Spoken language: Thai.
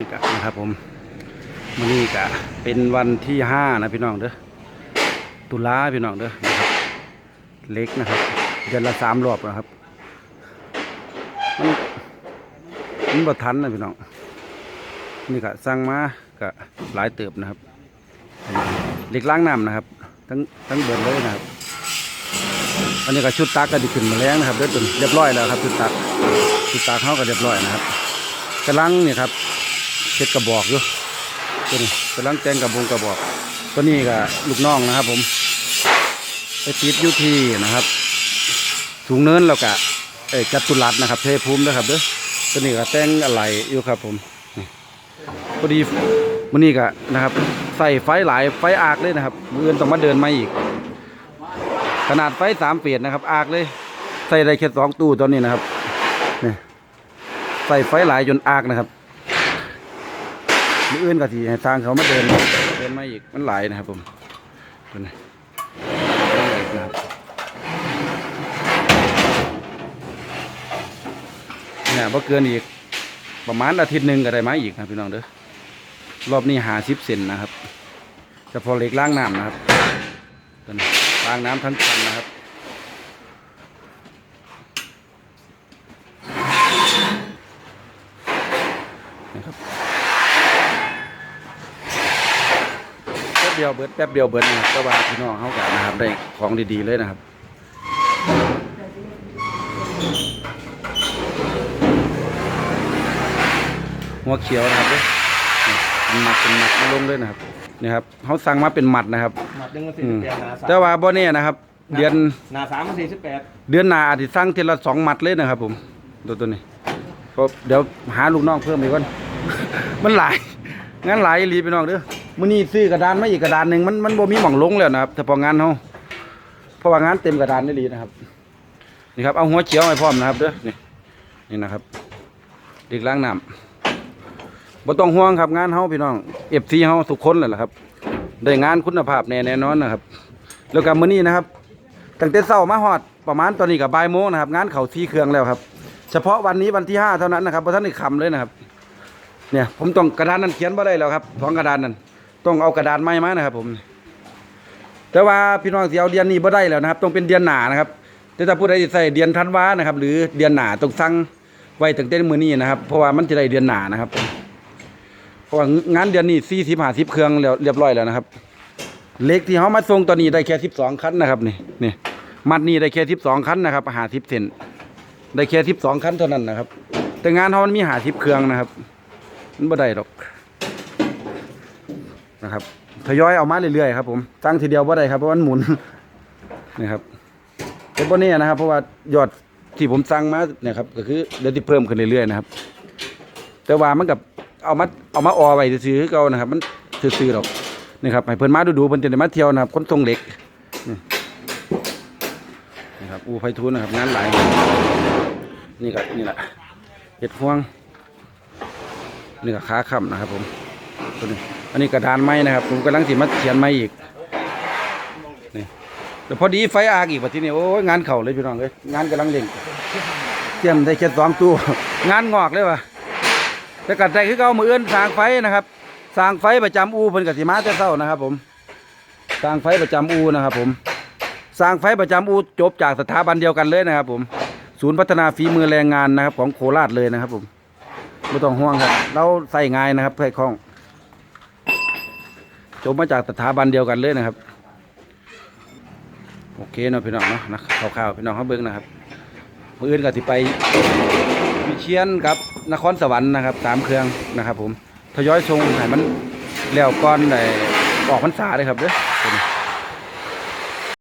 นี่กะนะครับผมมื้อนี้กะเป็นวันที่ห้านะพี่น้องเด้อตุลาพี่น้องเด้อนะครับเล็กนะครับเดือนละสามรอบนะครับมันมันบทันนะพี่น้องนี่กะสั่งมากะหลายเติบนะครับเล็กล้างน้ำนะครับ ทั้งทั้งเบิดเลยนะครับอันนี้ก็ชุดตักก็ดีขึ้นมาแล้วนะครับเรียบร้อยเรียบรอยแล้วครับชุดตักชุดตักเข้าก็เรียบร้อยนะครับกำลังเนี่ยครับ เช็ดกระบอกอยู่ตัวนี้กำลังแต่งกระบงกระบอก ตัวนี้ก็ลูกน้องนะครับ ผมไปติดอยุทีนะครับสูงเนินแล้วก็เอ้จัตุรัสนะครับเทภูมินะครับเด้อตัวนี้ก็แต่งอะไรอยู่ครับ ผมพอดีมันนี้ก็นะครับ ใส่ไฟหลายไฟอากเลยนะครับมืออื่นต้องมาเดินมาอีก ขนาดไฟสามเฟียดนะครับ อากเลย ใส่ได้แค่สองตู้ตอนนี้นะครับนี่ใส่ไฟหลายจนอากนะครับ มืออื่นก็ทีให้ทางเขามาเดินเดินมาอีกมันหลายนะครับผมตัวนี้นะครับเนี่ยพอเกินอีกประมาณอาทิตย์หนึ่งก็ได้มาอีกนะพี่น้องเด้อรอบนี้หาสิบเซนนะครับเฉพาะเหล็กล้างน้ำนะครับตัวนี้ล้างน้ำทั้งคันนะครับนะครับแป๊บ เดียวเบิดแป๊บเดียวเบิดนะครับก็ว่าพี่น้องเขากันนะครับได้ของดีๆเลยนะครับหัวเขียวนะครับเด้อนี่เป็นหมัดเป็นหมัดมาลงเลยนะครับนี่ครับเขาสั่งมาเป็นหมัดนะครับหมัดหนึ่งมันสี่อืสิมบแปดนาสามแต่ว่าบ่เนี่ยนะครับ เดือนนาสามมันสี่สิบแปดเดือนหน้าอาจจะสั่งทีละสองมัดเลยนะครับ ผมตัวตัวนี้เพราะเดี๋ยวหาลูกน้องเพิ่มอีกก่อน มันหลายงานหลายอีหลีพี่น้องเด้อ มื้อนี้ซื้อกระดานมาอีกกระดานหนึ่งมันมันบ่มีหม่องลงแล้วนะครับแต่พองานเฮาเพราะว่างานเต็มกระดานนี่ลีนะครับ นี่ครับเอาหัวเขียวให้พร้อมนะครับเด้อนี่นี่นะครับเด็กล้างน้ำบ่ต้องห่วงครับงานเฮาพี่น้อง FC เฮาทุกคนแหละครับ ได้งานคุณภาพแน่แน่นอนนะครับ แล้วก็มื้อนี้นะครับตั้งแต่เช้ามาฮอดประมาณตอนนี้กับบ่ายโมงนะครับ งานเขาที่เครื่องแล้วครับ เฉพาะวันนี้วันที่ห้าเท่านั้นนะครับเพราะท่านได้คำเลยนะครับ เนี่ยผมต้องกระดานนั้นเขียนบ่ได้แล้วครับสองกระดานนั้น ต้องเอากระดานไม้มานะครับ ผม แต่ว่าพี่น้องสิเอาเดือนนี้บ่ได้แล้วนะครับ ต้องเป็นเดือนหนานะครับ แต่ถ้าผู้ใดสิใส่เดือนธันวานะครับ หรือเดือนหนาต้องสั่งไว้ตั้งแต่มื้อนี้นะครับ เพราะว่ามันจะได้เดือนหนานะครับเพราะว่างานเดือนนี้สี่สิบห้าสิบเครื่องแล้วเรียบร้อยแล้วนะครับเล็กที่เขามาส่งตอนนี้ได้แค่สิบสองคันนะครับนี่นี่มัดนี่ได้แค่สิบสองคันนะครับหาสิบเซนได้แค่สิบสองคันเท่านั้นนะครับ แต่งานเขามันมีหาสิบเครื่องนะครับ มันบ่ได้หรอก นะครับทยอยเอามาเรื่อยๆครับผมตั้งทีเดียวบ่ได้ครับเพราะมันหมุนนี่ครับเป็นบ่เนี่ยนะครับ เพราะว่ายอดที่ผมสั่งมาเนี่ยครับก็คือเดี๋ยวที่เพิ่มขึ้นเรื่อยๆนะครับ แต่ว่ามันกับเอามาเอามาออไว้ซื้อๆคือเก่านะครับ มันซื้อๆหรอกนี่ครับให้เพิ่นมาดูดูๆเพิ่นจะได้มาเที่ยวนะครับคนทรงเหล็กนี่ครับอูไฟทูนนะครับงานหลายนี่ก็นี่แหละเห็ดห่วงนี่ก็ขาค้ำนะครับผมตัวนี้ อันนี้กระดานไม้นะครับ ผมกำลังสิมาเขียนไม้อีกนี่แต่พอดีไฟอากอีกว่าที่นี่โอ้ยงานเข่าเลยพี่น้องเลยงานกำลังเล่งเตรียมได้แค่สองตู้งานงอกเลยว่ะแต่กัดใจคือเก่ามือเอื้นสางไฟนะครับสางไฟประจำอูเพิ่นกสิมาแต่เช้านะครับ ผมสางไฟประจำอูนะครับ ผมสางไฟประจำอูจบจากสถาบันเดียวกันเลยนะครับ ผม ศูนย์พัฒนาฝีมือแรงงานนะครับ ของโคราชเลยนะครับ ผมไม่ต้องห่วงครับ เราใส่ง่ายนะครับใส่คล่อง จบมาจากสถาบันเดียวกันเลยนะครับ โอเคเนาะพี่น้องเนาะนะข่าวๆพี่น้องเขาเบิ้งนะครับมืออื่นก็ที่ไปวิเชียนกับนครสวรรค์นะครับสามเครื่องนะครับ ผมทยอยชงให้มันแล้วก่อนได้ออกพรรษาเลยครับเด้อ